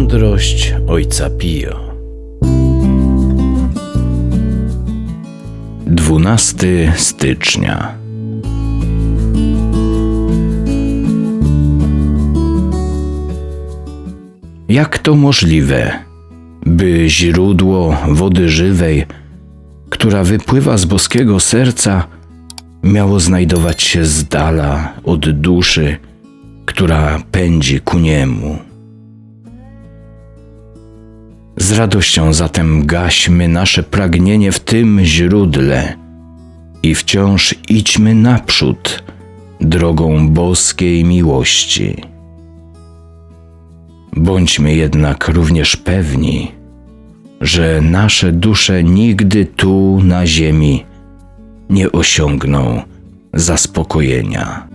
Mądrość ojca Pio. 12 stycznia. Jak to możliwe, by źródło wody żywej, która wypływa z boskiego serca, miało znajdować się z dala od duszy, która pędzi ku niemu? Z radością zatem gaśmy nasze pragnienie w tym źródle i wciąż idźmy naprzód drogą boskiej miłości. Bądźmy jednak również pewni, że nasze dusze nigdy tu na ziemi nie osiągną zaspokojenia.